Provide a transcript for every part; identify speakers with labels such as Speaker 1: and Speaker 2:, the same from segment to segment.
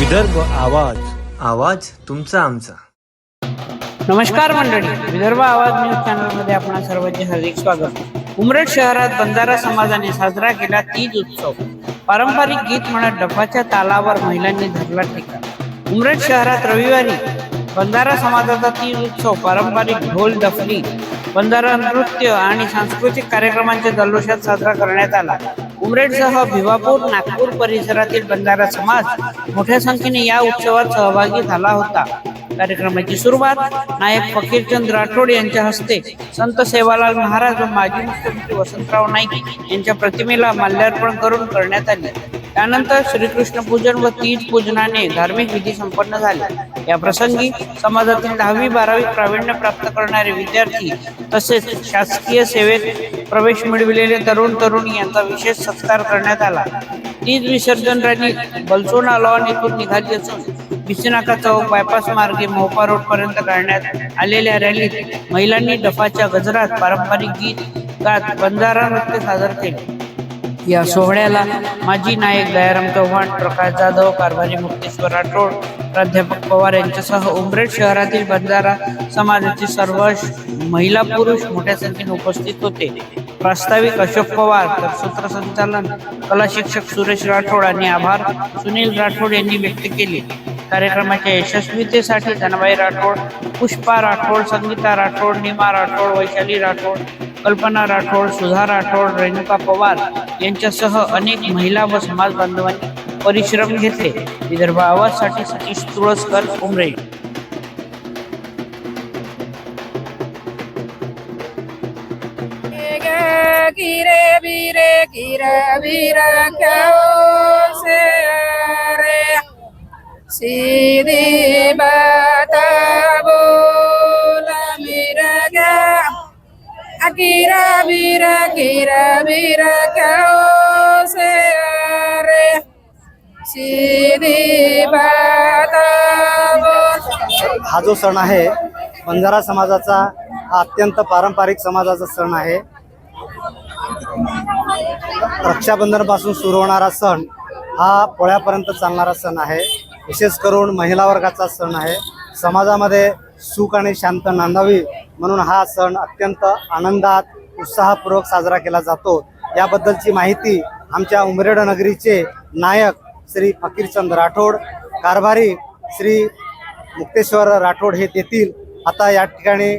Speaker 1: विदर्भ आवाज आवाज तुमचा आमचा.
Speaker 2: नमस्कार मंडळी विदर्भ आवाज न्यूज चॅनलमध्ये आपणा सर्वांचे हार्दिक स्वागत. उमरेड शहरात बंजारा समाजाने साजरा केला तीज उत्सव. पारंपरिक गीत म्हणत डफाच्या तालावर महिलांनी धरला टीका उमरेड शहरात रविवारी बंजारा समाजाचा तीज उत्सव पारंपरिक ढोल डफली बंजारा नृत्य आणि सांस्कृतिक कार्यक्रमांच्या जल्लोषात साजरा करण्यात आला. उमरेडसह भिवापूर नागपूर परिसरातील बंजारा समाज मोठ्या संख्येने या उत्सवात सहभागी झाला होता. कार्यक्रमाची सुरुवात नायक फकीरचंद राठोड यांच्या हस्ते संत सेवालाल महाराज व माजी मुख्यमंत्री वसंतराव नाईक यांच्या प्रतिमेला माल्यार्पण करून करण्यात आले. त्यानंतर श्रीकृष्ण पूजन व तीज पूजनाने धार्मिक विधी संपन्न झाले. या प्रसंगी समाजातील दहावी बारावी प्रावीण्य प्राप्त करणारे विद्यार्थी तसेच शासकीय सेवेत प्रवेश मिळविलेले तरुण तरुणी यांचा विशेष सत्कार करण्यात आला. तीज विसर्जन रॅली बलसोना लॉन येथून निघाली असून बिसीनाका चौक बायपास मार्गे मोपा रोड पर्यंत काढण्यात आलेल्या रॅलीत महिलांनी डफाच्या गजरात पारंपरिक गीत गात बंजारा नृत्य सादर केले. या सोहळ्याला माजी नायक दयाराम चव्हाण प्रकाश जाधव कारभारी मुक्तेश्वर राठोड प्राध्यापक पवार यांच्यासह उमरेड शहरातील बंजारा समाजाचे सर्व महिला पुरुष मोठ्या संख्येने उपस्थित होते. प्रास्ताविक अशोक पवार तर सूत्रसंचालन कला शिक्षक सुरेश राठोड आणि आभार सुनील राठोड यांनी व्यक्त केले. कार्यक्रमाच्या यशस्वीतेसाठी धनबाई राठोड पुष्पा राठोड संगीता राठोड निमा राठोड वैशाली राठोड कल्पना राठोड सुधा राठोड रेणुका पवार यांच्यासह अनेक महिला व समाज बांधवांनी परिश्रम घेतले. विदर्भ आवाजसाठी सतीश तुळसकर उमरे.
Speaker 3: गिरे बिरे गिरे बिर Sidi bata बोला miraga Akira गिरा kira गिरा kao से रे सीधी बात
Speaker 4: हा जो सण आहे बंजारा समाजाचा हा अत्यंत पारंपरिक समाजाचा सण आहे. रक्षाबंधनापासून सुरू होणारा सण हा पोळ्यापर्यंत चालणारा सण आहे. विशेष करून महिला वर्गाचा सण आहे. समाजामध्ये सुख आणि शांत नांदावी म्हणून हा सण अत्यंत आनंदात उत्साहपूर्वक साजरा केला जातो. याबद्दलची माहिती आमच्या उमरेड नगरीचे नायक श्री फकीरचंद राठोड कारभारी श्री मुक्तेश्वर राठोड हे देतील. आता या ठिकाणी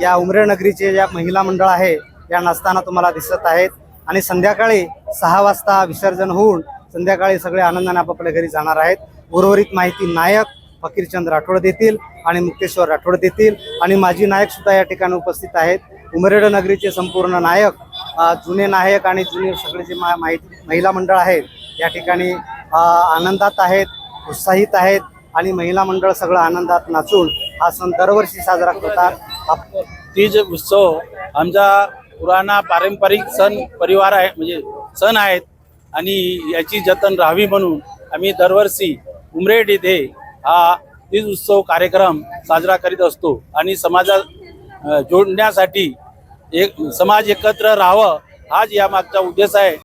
Speaker 4: या उमरेड नगरीचे या महिला मंडळ आहे या नसताना तुम्हाला दिसत आहेत. आणि संध्याकाळी सहा वाजता विसर्जन होऊन संध्याकाळी सगळे आनंदाने आपापल्या घरी जाणार आहेत. उर्वरित माहिती नायक फकीरचंद राठोड देतील आणि मुक्तेश्वर राठोड देतील. आणि माजी नायक सुद्धा या ठिकाणी उपस्थित आहेत. उमरेड नगरीचे संपूर्ण नायक जुने नायक आणि जुने सगळे जे मा- माहिती महिला मंडळ आहेत या ठिकाणी आनंदात आहेत उत्साहित आहेत आणि महिला मंडळ सगळं आनंदात नाचून हा सण दरवर्षी साजरा करतात आप-
Speaker 5: तीज उत्सव आमचा पुराणा पारंपरिक सण परिवार आहे म्हणजे सण आहेत आणि याची जतन राहावी म्हणून आम्ही दरवर्षी उमरेड येथे हा तीज उत्सव कार्यक्रम साजरा करीत असतो. आणि समाजा जोडण्यासाठी एक समाज एकत्र राहावं हाच यामागचा उद्देश आहे.